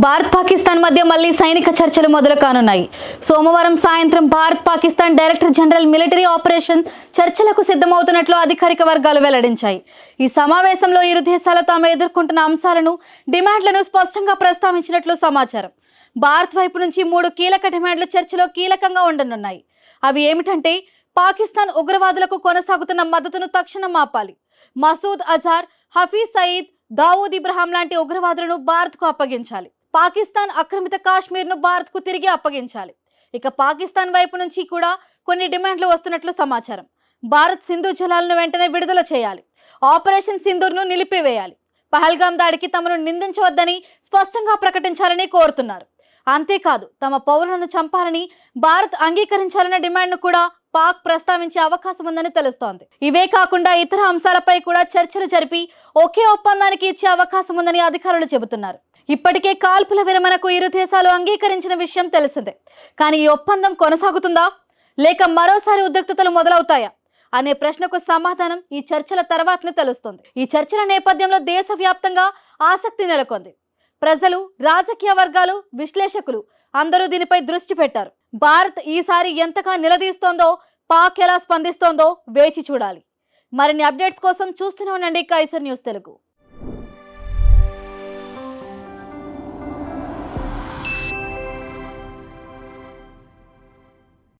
భారత్ పాకిస్తాన్ మధ్య మళ్ళీ సైనిక చర్చలు మొదలు కానున్నాయి. సోమవారం సాయంత్రం Bharat Pakistan director general military operation చర్చలకు సిద్ధమవుతున్నట్లు అధికారిక వర్గాలు వెల్లడించాయి. ఈ సమావేశంలో ఇరు దేశాలు తాము ఎదుర్కొంటున్న అంశాలను డిమాండ్లను స్పష్టంగా ప్రస్తావించినట్లు సమాచారం. భారత్ వైపు నుంచి మూడు కీలక డిమాండ్లు చర్చలో కీలకంగా ఉండనున్నాయి. అవి ఏమిటంటే పాకిస్తాన్ ఉగ్రవాదులకు కొనసాగుతున్న మద్దతును తక్షణం ఆపాలి. మసూద్ అజార్ హఫీజ్ సయీద్ దావూద్ ఇబ్రహాం లాంటి ఉగ్రవాదులను భారత్కు అప్పగించాలి. పాకిస్తాన్ ఆక్రమిత కాశ్మీర్ను భారత్కు తిరిగి అప్పగించాలి. ఇక పాకిస్తాన్ వైపు నుంచి కూడా కొన్ని డిమాండ్లు వస్తున్నట్లు సమాచారం. భారత్ సింధు జలాలను వెంటనే విడుదల చేయాలి. ఆపరేషన్ సింధూర్ను నిలిపివేయాలి. పహల్గాం దాడికి తమను నిందించవద్దని స్పష్టంగా ప్రకటించాలని కోరుతున్నారు. అంతేకాదు తమ పౌరులను చంపాలని భారత్ అంగీకరించాలన్న డిమాండ్ను కూడా పాక్ ప్రస్తావించే అవకాశం ఉందని తెలుస్తోంది. ఇవే కాకుండా ఇతర అంశాలపై కూడా చర్చలు జరిపి ఒకే ఒప్పందానికి ఇచ్చే అవకాశం ఉందని అధికారులు చెబుతున్నారు. ఇప్పటికే కాల్పుల విరమణకు ఇరు దేశాలు అంగీకరించిన విషయం తెలిసిందే. కానీ ఈ ఒప్పందం కొనసాగుతుందా? లేక మరోసారి ఉద్రిక్తతలు మొదలవుతాయా? అనే ప్రశ్నకు సమాధానం ఈ చర్చల తర్వాతనే తెలుస్తుంది. ఈ చర్చల నేపథ్యంలో దేశవ్యాప్తంగా ఆసక్తి నెలకొంది. ప్రజలు రాజకీయ వర్గాలు విశ్లేషకులు అందరూ దీనిపై దృష్టి పెట్టారు. భారత్ ఈసారి ఎంతగా నిలదీస్తోందో పాక్ ఎలా స్పందిస్తోందో వేచి చూడాలి. మరిన్ని అప్డేట్స్ కోసం చూస్తూనే ఉండండి కైసర్ న్యూస్ తెలుగు.